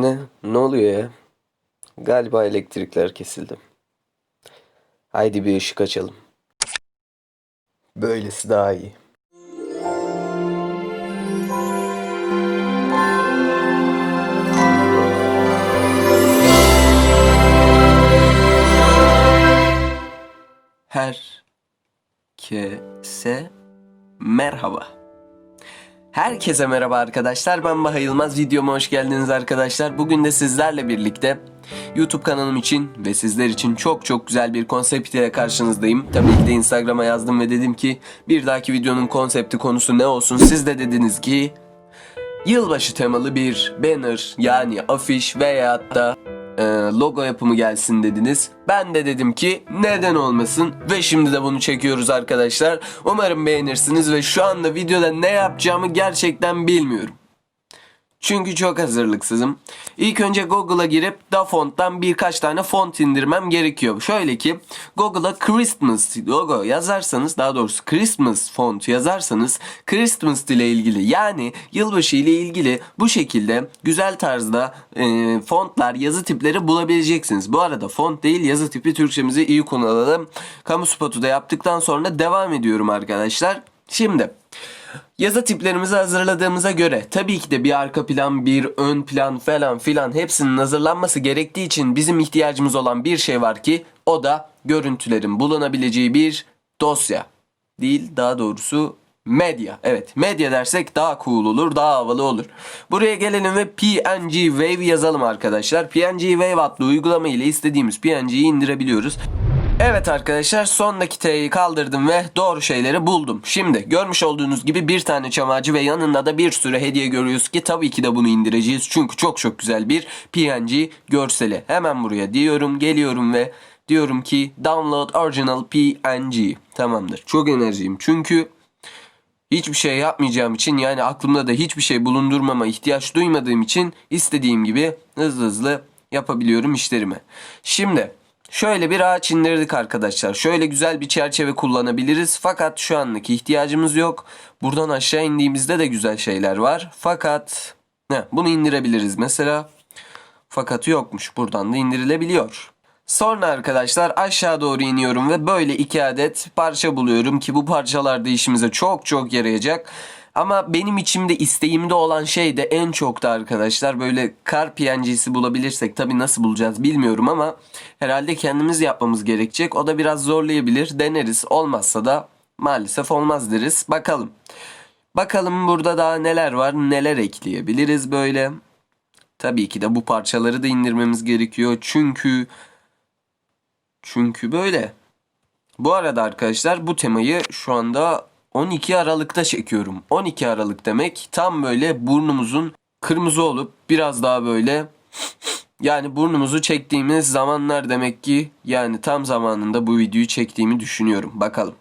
Ne? Ne oluyor ya? Galiba elektrikler kesildi. Haydi bir ışık açalım. Böylesi daha iyi. Herkese merhaba. Herkese merhaba arkadaşlar. Ben Baha Yılmaz. Videoma hoş geldiniz arkadaşlar. Bugün de sizlerle birlikte YouTube kanalım için ve sizler için çok çok güzel bir konsept ile karşınızdayım. Tabii ki de Instagram'a yazdım ve dedim ki bir dahaki videonun konsepti konusu ne olsun? Siz de dediniz ki yılbaşı temalı bir banner yani afiş veya da e, logo yapımı gelsin dediniz. Ben de dedim ki neden olmasın ve şimdi de bunu çekiyoruz arkadaşlar. Umarım beğenirsiniz ve şu anda videoda ne yapacağımı gerçekten bilmiyorum. Çünkü çok hazırlıksızım. İlk önce Google'a girip DaFont'tan birkaç tane font indirmem gerekiyor. Şöyle ki Google'a Christmas logo yazarsanız daha doğrusu Christmas font yazarsanız Christmas ile ilgili yani yılbaşı ile ilgili bu şekilde güzel tarzda e, fontlar yazı tipleri bulabileceksiniz. Bu arada font değil yazı tipi Türkçemizi iyi kullanalım. Kamu spotu da yaptıktan sonra devam ediyorum arkadaşlar. Şimdi Yazı tiplerimizi hazırladığımıza göre tabii ki de bir arka plan, bir ön plan falan filan hepsinin hazırlanması gerektiği için bizim ihtiyacımız olan bir şey var ki o da görüntülerin bulunabileceği bir dosya. Değil daha doğrusu medya. Evet medya dersek daha cool olur, daha havalı olur. Buraya gelelim ve PNG Wave yazalım arkadaşlar. PNG Wave adlı uygulama ile istediğimiz PNG'yi indirebiliyoruz. Evet arkadaşlar son dakikayı kaldırdım ve doğru şeyleri buldum. Şimdi görmüş olduğunuz gibi bir tane çam ağacı ve yanında da bir sürü hediye görüyoruz ki tabii ki de bunu indireceğiz. Çünkü çok çok güzel bir PNG görseli. Hemen buraya diyorum geliyorum ve diyorum ki download original PNG. Tamamdır. Çok enerjiyim çünkü hiçbir şey yapmayacağım için yani aklımda da hiçbir şey bulundurmama ihtiyaç duymadığım için istediğim gibi hızlı hızlı yapabiliyorum işlerimi. Şimdi Şöyle bir ağaç indirdik arkadaşlar. Şöyle güzel bir çerçeve kullanabiliriz. Fakat şu anlık ihtiyacımız yok. Buradan aşağı indiğimizde de güzel şeyler var. Fakat ne, bunu indirebiliriz mesela. Fakat yokmuş. Buradan da indirilebiliyor. Sonra arkadaşlar aşağı doğru iniyorum ve böyle iki adet parça buluyorum ki bu parçalar da işimize çok çok yarayacak. Ama benim içimde isteğimde olan şey de en çok da arkadaşlar böyle kar PNG'si bulabilirsek tabi nasıl bulacağız bilmiyorum ama herhalde kendimiz yapmamız gerekecek. O da biraz zorlayabilir. Deneriz. Olmazsa da maalesef olmaz deriz. Bakalım. Bakalım burada daha neler var, neler ekleyebiliriz böyle. Tabii ki de bu parçaları da indirmemiz gerekiyor. Çünkü çünkü böyle. Bu arada arkadaşlar bu temayı şu anda 12 Aralık'ta çekiyorum. 12 Aralık demek tam böyle burnumuzun kırmızı olup biraz daha böyle yani burnumuzu çektiğimiz zamanlar demek ki yani tam zamanında bu videoyu çektiğimi düşünüyorum. Bakalım.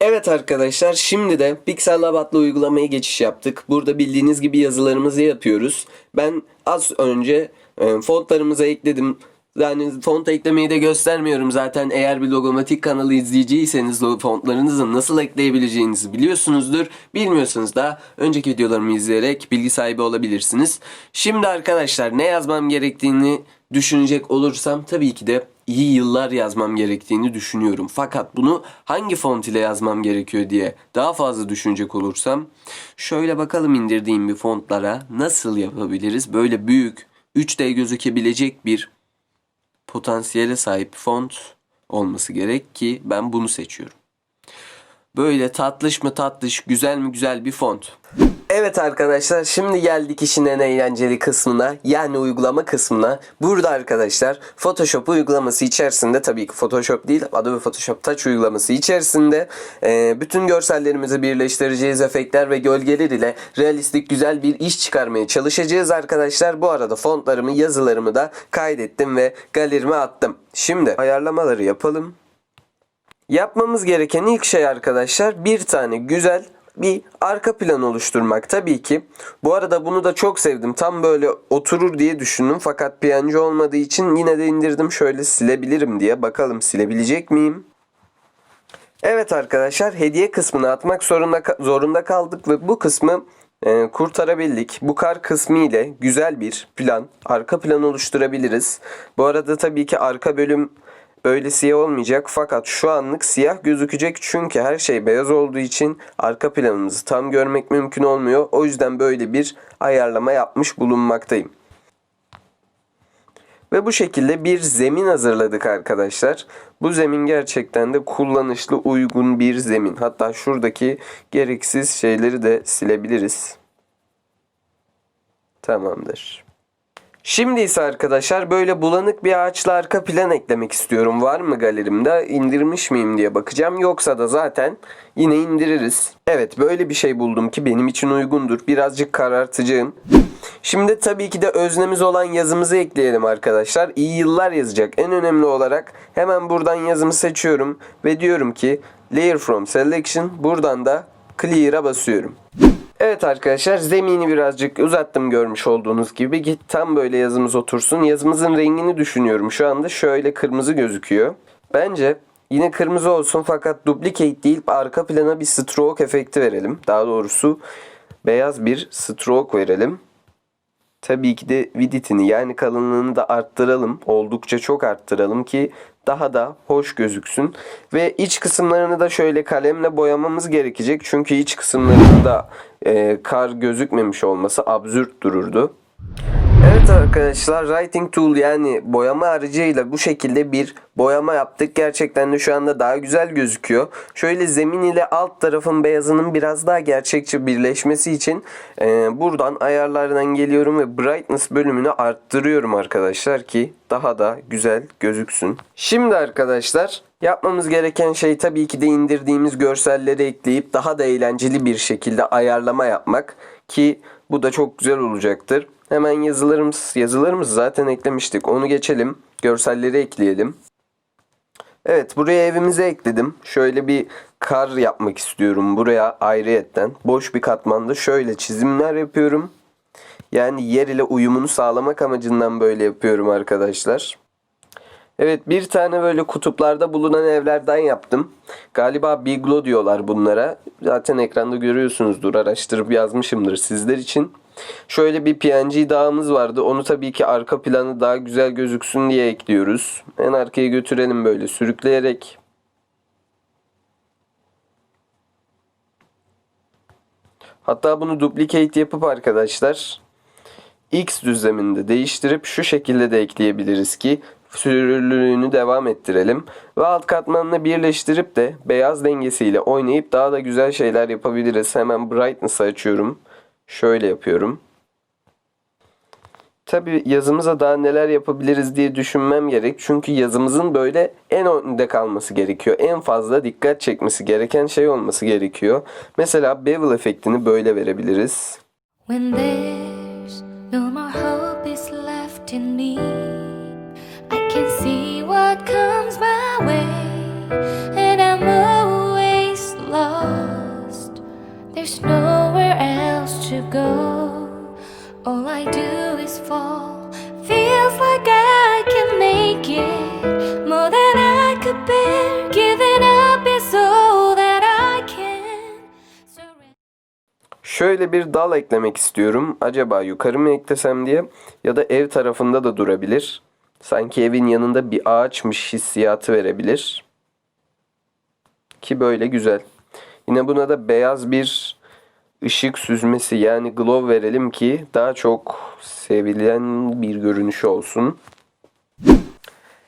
Evet arkadaşlar şimdi de Pixel Lab adlı uygulamaya geçiş yaptık. Burada bildiğiniz gibi yazılarımızı yapıyoruz. Ben az önce e, fontlarımıza ekledim. Yani font eklemeyi de göstermiyorum zaten eğer bir logomatik kanalı izleyiciyseniz fontlarınızı nasıl ekleyebileceğinizi biliyorsunuzdur. Bilmiyorsanız da önceki videolarımı izleyerek bilgi sahibi olabilirsiniz. Şimdi arkadaşlar ne yazmam gerektiğini düşünecek olursam tabii ki de iyi yıllar yazmam gerektiğini düşünüyorum. Fakat bunu hangi font ile yazmam gerekiyor diye daha fazla düşünecek olursam şöyle bakalım indirdiğim bir fontlara nasıl yapabiliriz? Böyle büyük 3D gözükebilecek bir potansiyele sahip font olması gerek ki ben bunu seçiyorum. Böyle tatlış mı tatlış, güzel mi güzel bir font. Evet arkadaşlar şimdi geldik işin en eğlenceli kısmına yani uygulama kısmına. Burada arkadaşlar Photoshop uygulaması içerisinde tabii ki Photoshop değil Adobe Photoshop Touch uygulaması içerisinde e, bütün görsellerimizi birleştireceğiz efektler ve gölgeler ile realistik güzel bir iş çıkarmaya çalışacağız arkadaşlar. Bu arada fontlarımı yazılarımı da kaydettim ve galerime attım. Şimdi ayarlamaları yapalım. Yapmamız gereken ilk şey arkadaşlar bir tane güzel bir arka plan oluşturmak tabii ki. Bu arada bunu da çok sevdim. Tam böyle oturur diye düşündüm fakat PNG olmadığı için yine de indirdim şöyle silebilirim diye. Bakalım silebilecek miyim? Evet arkadaşlar hediye kısmını atmak zorunda zorunda kaldık ve bu kısmı e, kurtarabildik. Bu kar kısmı ile güzel bir plan, arka plan oluşturabiliriz. Bu arada tabii ki arka bölüm böyle siyah olmayacak fakat şu anlık siyah gözükecek çünkü her şey beyaz olduğu için arka planımızı tam görmek mümkün olmuyor. O yüzden böyle bir ayarlama yapmış bulunmaktayım. Ve bu şekilde bir zemin hazırladık arkadaşlar. Bu zemin gerçekten de kullanışlı uygun bir zemin. Hatta şuradaki gereksiz şeyleri de silebiliriz. Tamamdır. Şimdi ise arkadaşlar böyle bulanık bir ağaçla arka plan eklemek istiyorum. Var mı galerimde? İndirmiş miyim diye bakacağım. Yoksa da zaten yine indiririz. Evet böyle bir şey buldum ki benim için uygundur. Birazcık karartacağım. Şimdi tabii ki de öznemiz olan yazımızı ekleyelim arkadaşlar. İyi yıllar yazacak. En önemli olarak hemen buradan yazımı seçiyorum ve diyorum ki Layer from Selection. Buradan da Clear'a basıyorum. Evet arkadaşlar zemini birazcık uzattım görmüş olduğunuz gibi. Git tam böyle yazımız otursun. Yazımızın rengini düşünüyorum şu anda. Şöyle kırmızı gözüküyor. Bence yine kırmızı olsun fakat duplicate değil arka plana bir stroke efekti verelim. Daha doğrusu beyaz bir stroke verelim. Tabii ki de viditini yani kalınlığını da arttıralım. Oldukça çok arttıralım ki daha da hoş gözüksün. Ve iç kısımlarını da şöyle kalemle boyamamız gerekecek. Çünkü iç kısımlarında e, kar gözükmemiş olması absürt dururdu. Evet arkadaşlar Writing Tool yani boyama aracıyla bu şekilde bir boyama yaptık. Gerçekten de şu anda daha güzel gözüküyor. Şöyle zemin ile alt tarafın beyazının biraz daha gerçekçi birleşmesi için e, buradan ayarlardan geliyorum ve Brightness bölümünü arttırıyorum arkadaşlar ki daha da güzel gözüksün. Şimdi arkadaşlar yapmamız gereken şey tabii ki de indirdiğimiz görselleri ekleyip daha da eğlenceli bir şekilde ayarlama yapmak ki bu da çok güzel olacaktır. Hemen yazılarımız, yazılarımız zaten eklemiştik. Onu geçelim. Görselleri ekleyelim. Evet buraya evimize ekledim. Şöyle bir kar yapmak istiyorum buraya ayrıyetten. Boş bir katmanda şöyle çizimler yapıyorum. Yani yer ile uyumunu sağlamak amacından böyle yapıyorum arkadaşlar. Evet bir tane böyle kutuplarda bulunan evlerden yaptım. Galiba Biglo diyorlar bunlara. Zaten ekranda görüyorsunuzdur. Araştırıp yazmışımdır sizler için. Şöyle bir PNG dağımız vardı. Onu tabii ki arka planı daha güzel gözüksün diye ekliyoruz. En arkaya götürelim böyle sürükleyerek. Hatta bunu duplicate yapıp arkadaşlar X düzleminde değiştirip şu şekilde de ekleyebiliriz ki sürürlülüğünü devam ettirelim. Ve alt katmanını birleştirip de beyaz dengesiyle oynayıp daha da güzel şeyler yapabiliriz. Hemen brightness'ı açıyorum. Şöyle yapıyorum. Tabi yazımıza daha neler yapabiliriz diye düşünmem gerek. Çünkü yazımızın böyle en önde kalması gerekiyor. En fazla dikkat çekmesi gereken şey olması gerekiyor. Mesela bevel efektini böyle verebiliriz. When there's no more hope is left in me, I can see what comes my way, and I'm always lost. There's nowhere to go. All I do is fall. Feels like I can make it more than I could bear. Giving up is all that I can. Şöyle bir dal eklemek istiyorum. Acaba yukarı mı eklesem diye ya da ev tarafında da durabilir. Sanki evin yanında bir ağaçmış hissiyatı verebilir. Ki böyle güzel. Yine buna da beyaz bir ışık süzmesi yani glow verelim ki daha çok sevilen bir görünüşü olsun.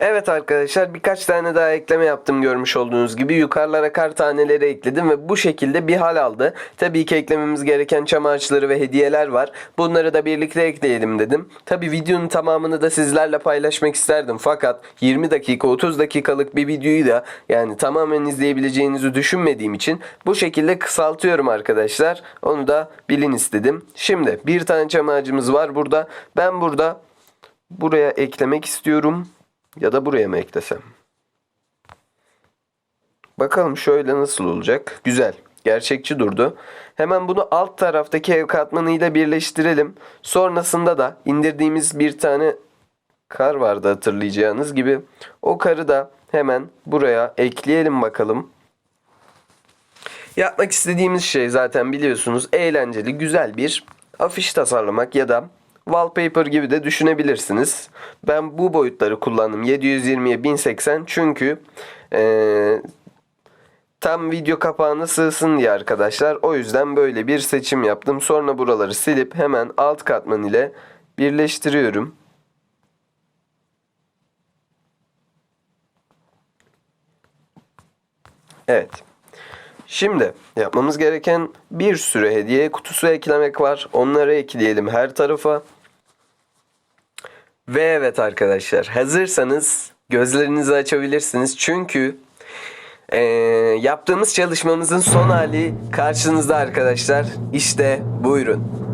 Evet arkadaşlar birkaç tane daha ekleme yaptım görmüş olduğunuz gibi. Yukarılara kar taneleri ekledim ve bu şekilde bir hal aldı. Tabii ki eklememiz gereken çam ağaçları ve hediyeler var. Bunları da birlikte ekleyelim dedim. Tabii videonun tamamını da sizlerle paylaşmak isterdim. Fakat 20 dakika 30 dakikalık bir videoyu da yani tamamen izleyebileceğinizi düşünmediğim için bu şekilde kısaltıyorum arkadaşlar. Onu da bilin istedim. Şimdi bir tane çam ağacımız var burada. Ben burada buraya eklemek istiyorum. Ya da buraya mı eklesem? Bakalım şöyle nasıl olacak. Güzel. Gerçekçi durdu. Hemen bunu alt taraftaki ev katmanıyla birleştirelim. Sonrasında da indirdiğimiz bir tane kar vardı hatırlayacağınız gibi. O karı da hemen buraya ekleyelim bakalım. Yapmak istediğimiz şey zaten biliyorsunuz eğlenceli, güzel bir afiş tasarlamak ya da wallpaper gibi de düşünebilirsiniz. Ben bu boyutları kullandım 720'ye 1080 çünkü eee, tam video kapağına sığsın diye arkadaşlar. O yüzden böyle bir seçim yaptım. Sonra buraları silip hemen alt katman ile birleştiriyorum. Evet. Şimdi yapmamız gereken bir sürü hediye kutusu eklemek var. Onları ekleyelim her tarafa. Ve evet arkadaşlar hazırsanız gözlerinizi açabilirsiniz. Çünkü eee, yaptığımız çalışmamızın son hali karşınızda arkadaşlar. İşte buyurun.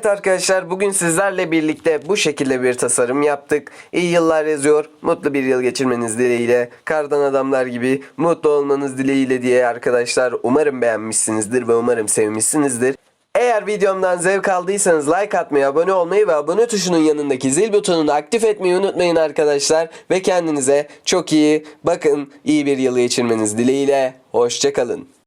Evet arkadaşlar bugün sizlerle birlikte bu şekilde bir tasarım yaptık. İyi yıllar yazıyor. Mutlu bir yıl geçirmeniz dileğiyle. Kardan adamlar gibi mutlu olmanız dileğiyle diye arkadaşlar umarım beğenmişsinizdir ve umarım sevmişsinizdir. Eğer videomdan zevk aldıysanız like atmayı, abone olmayı ve abone tuşunun yanındaki zil butonunu aktif etmeyi unutmayın arkadaşlar. Ve kendinize çok iyi bakın. iyi bir yıl geçirmeniz dileğiyle. Hoşçakalın.